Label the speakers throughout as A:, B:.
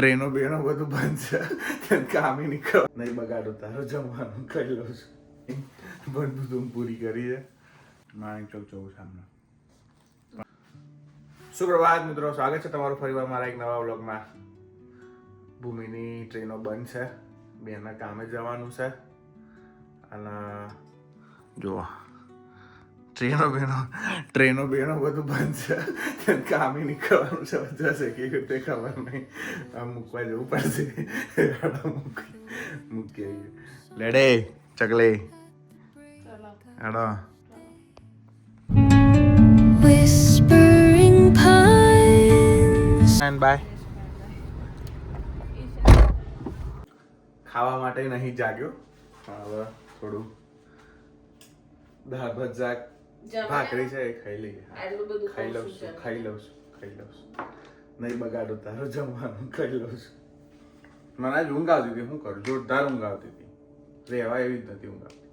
A: ટ્રેનો બેનો બધું બંધ છે. કેમ નીકળ. નહીં બગાડો, તારો જમવાનું કહી લઉં છું. બધું તું પૂરી કરી છે. માણેક ચોક જવું સામને સુપ્રભાત મિત્રો, સ્વાગત છે તમારું ફરીવાર મારા એક નવા વ્લોગમાં. ભૂમિની ટ્રેનો બંધ છે. બેના કામે જવાનું છે. અને જુઓ. ટ્રેનો બેનો ટ્રેનો બેનો બધું બંધ છે. કામી નીકળવાનું છે બધા છે કે રીતે ખબર નહીં. આ મૂકવા જવું પડશે. મૂકી લેડે ચકલે. હેડો બાય ખાવા માટે નહીં જાગ્યો. હવે થોડું દાળ ભાત ભાખરી છે એ ખાઈ લઈએ. ખાઈ લઉં છું ખાઈ લઉં છું ખાઈ લઉં છું. નહીં બગાડો તારો જમવાનું ખાઈ લઉં છું. મને આજ ઊંઘ આવતી હતી શું કરું? જોરદાર ઊંઘ આવતી હતી. રહેવા એવી જ નથી ઊંઘ આવતી.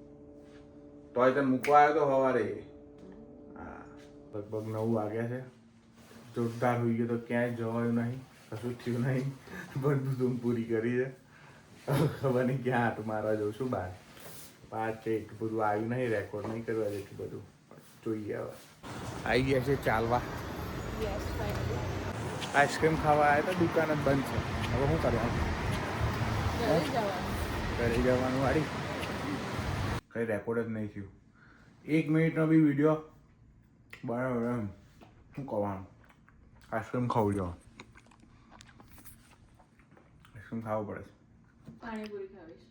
A: તોય તને મૂકવા આવ્યો તો સવારે. હા લગભગ નવ વાગ્યા છે. જોરદાર હોઈ ગયો તો ક્યાંય જવાયું નહીં કશું થયું નહીં. બધું તું પૂરી કરી છે. ખબર નહીં ક્યાં હાથ મારવા જઉં છું બહાર પાંચ એક બધું આવ્યું નહીં રેકોર્ડ નહીં કરવા જેટલું બધું. જોઈએ હવે આવી. ગયા છે ચાલવા. આઈસ્ક્રીમ ખાવા આવ્યા હતા દુકાન જ બંધ છે. હવે શું કરવાનું ઘરે જવાનું. વાળી? કઈ રેકોર્ડ જ નહીં થયું. એક મિનિટનો બી વીડિયો બરાબર એમ. શું કહેવાનું? આઈસ્ક્રીમ ખાવું જો આઈસ્ક્રીમ ખાવું પડે.
B: પાણીપુરી ખાવીશ.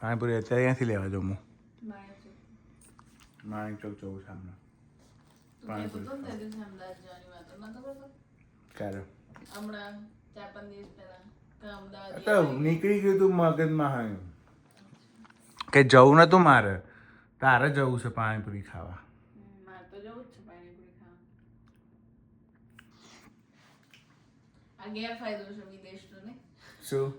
A: પાણીપુરી અત્યારે ક્યાંથી લેવા જાઉં હું
B: માણેક
A: માણેક ચોક જવું સામને
B: તું કહેતો હતો ને તે દિવસે અમદાવાદ જવાની વાતો. ચોક કરતો
A: ક્યારે?
B: હમણાં
A: નીકળી ગયું તું મગજમાં હા કે જવું નતું મારે? તારે જવું છે પાણીપુરી ખાવા.
B: જવું છે છે
A: શું?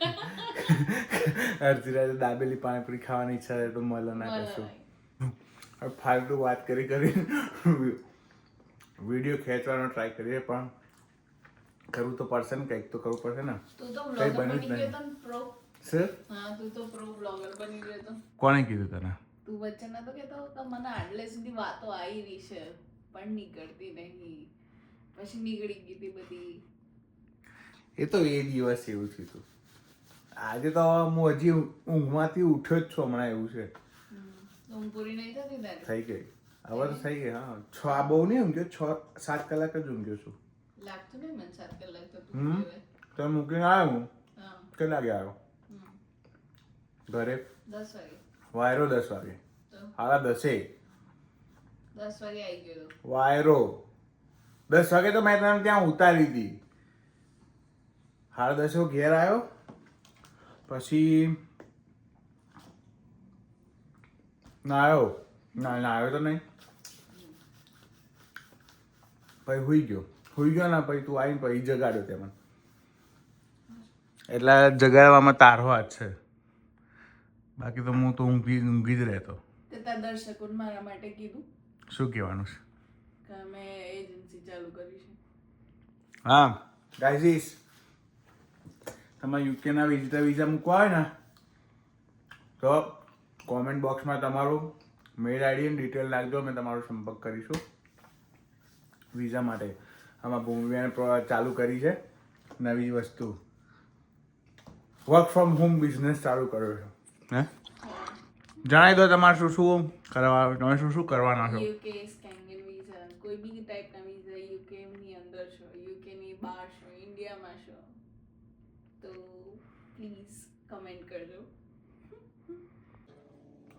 A: અડધી રાતે દાબેલી પાણીપુરી ખાવાની ઈચ્છા તો મળે ના કશું ફાલતુ વાત કરી કરી વીડિયો ખેંચવાનો ટ્રાય કરીએ પણ કરવું તો પડશે ને કંઈક તો કરવું પડશે ને. કંઈ બન્યું જ નહીં. કોણે કીધું તને?
B: તું વચ્ચે નતો કેતો મને આટલે સુધી વાતો આવી રહી છે પણ નીકળતી નહીં. પછી નીકળી ગઈ હતી બધી.
A: એ તો એ દિવસ એવું થયું હતું. આજે તો હું હજી ઊંઘમાંથી ઉઠ્યો જ છું હમણાં એવું છે
B: ઊંઘ પૂરી નહીં થતી તારી
A: થઈ ગઈ. હવે તો થઈ ગઈ હા. છ આ બહુ નહીં ઊંઘ્યો? છ સાત કલાક જ ઊંઘ્યો છું.
B: લાગતું નહીં મને સાત કલાક તો
A: હમ? તો મૂકીને આવ્યો હું? કેટલા વાગે આવ્યો. ઘરે?
B: દસ વાગે.
A: વાયરો દસ વાગે. હારા દસે.
B: દસ વાગે આવી ગયો.
A: વાયરો. દસ વાગે તો મેં તને ત્યાં ઉતારી હતી હાડા દસે હું ઘેર આવ્યો. પછી નાયો ના નાયો તો નહીં પછી હુઈ ગયો હુઈ ગયો ને પછી તું આવીને પછી જગાડ્યો તે મને એટલે જગાડવામાં તારો હાથ છે. બાકી તો હું તો ઊંઘી ઊંઘી જ રહેતો.
B: દર્શકોને મારા માટે કીધું.
A: શું કહેવાનું છે?
B: કે અમે એજન્સી ચાલુ કરી છે.
A: હા ગાઈઝીસ તમારે યુકેના વિઝિટર વિઝા મૂકવા હોય ને તો કોમેન્ટ બોક્સમાં તમારું મેલ આઈડી અને ડિટેલ નાખજો અમે તમારો સંપર્ક કરીશું વિઝા માટે. આમાં ભૂમિબેન પ્રો- ચાલુ કરી છે નવી વસ્તુ. વર્ક ફ્રોમ હોમ બિઝનેસ ચાલુ કર્યો છે. હે? જણાવી દો તમારે શું શું કરવા તમે શું શું કરવાના છો?
B: યુકે સ્કેંગન વિઝા કોઈ બી ટાઈપના વિઝા યુકે ની અંદર છો યુકે ની બહાર છો ઇન્ડિયામાં છો. તો પ્લીઝ કમેન્ટ કરજો.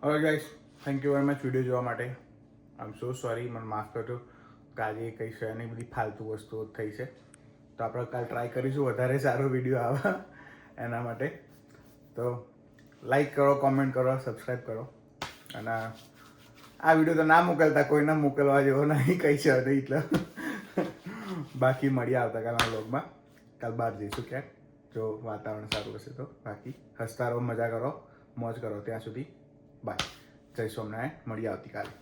A: હવે guys thank you very much video જોવા માટે. આઈ એમ સો સોરી મને માફ કરજો. કાલે કંઈ છે નહીં, બધી ફાલતુ વસ્તુઓ થઈ છે. તો આપણે કાલ ટ્રાય કરીશું. વધારે સારો વીડિયો આવે એના માટે. તો લાઈક કરો કોમેન્ટ કરો સબસ્ક્રાઈબ કરો. અને આ વીડિયો તો ના મોકલતા. કોઈને મોકલવા જેવો નહીં. કહી છે એટલે. બાકી મળીએ આવતાકાલના વ્લોગમાં કાલ બહાર જઈશું ક્યાંક. જો વાતાવરણ સારું હશે તો. બાકી હસતા રહો, મજા કરો, મોજ કરો ત્યાં સુધી. બાય. જય સોમનારાયણ મળીએ આવતીકાલે.